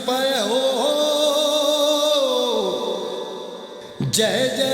ਸਭ हो जय जय